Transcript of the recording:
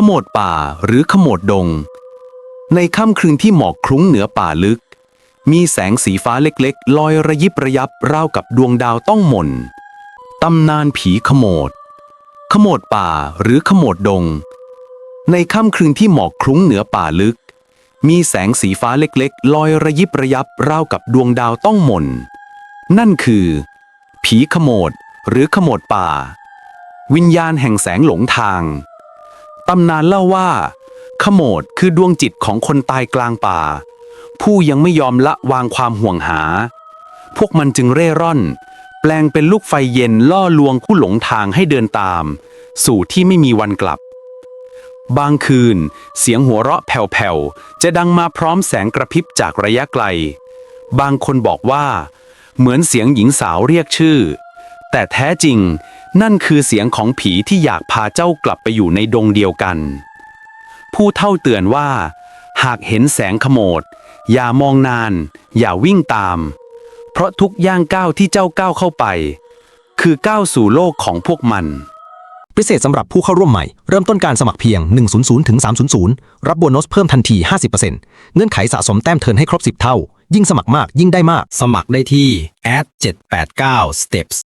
ขโมดป่าหรือขโมดดง ในค่ำคืนที่หมอกคลุ้งเหนือป่าลึก มีแสงสีฟ้าเล็กๆ ลอยระยิบระยับราวกับดวงดาวต้องหม่นตำนานผีขโมด ขโมดป่าหรือขโมดดง ในค่ำคืนที่หมอกคลุ้งเหนือป่าลึก มีแสงสีฟ้าเล็กๆ ลอยระยิบระยับราวกับดวงดาวต้องหม่นนั่นคือ ผีขโมดหรือขโมดป่า วิญญาณแห่งแสงหลงทาง ตำนานเล่าว่า ขโมดคือดวงจิตของคนตายกลางป่า ผู้ยังไม่ยอมละวางความห่วงหา พวกมันจึงเร่ร่อน แปลงเป็นลูกไฟเย็นล่อลวงผู้หลงทางให้เดินตาม สู่ที่ไม่มีวันกลับ บางคืน เสียงหัวเราะแผ่วๆ จะดังมาพร้อมแสงกระพริบจากระยะไกล บางคนบอกว่า เหมือนเสียงหญิงสาวเรียกชื่อ แต่แท้จริง นั่นคือเสียงของผีที่อยากพาเจ้ากลับไปอยู่ในดงเดียวกัน ผู้เท่าเตือนว่า หากเห็นแสงขโมด อย่ามองนาน อย่าวิ่งตาม เพราะทุกย่างก้าวที่เจ้าก้าวเข้าไป คือก้าวสู่โลกของพวกมัน พิเศษสำหรับผู้เข้าร่วมใหม่ เริ่มต้นการสมัครเพียง 100ถึง300 รับโบนัสเพิ่มทันที 50%เงื่อนไขสะสมแต้มเทิร์นให้ครบ 10 เท่า ยิ่งสมัครมากยิ่งได้มาก สมัครได้ที่ at 789 steps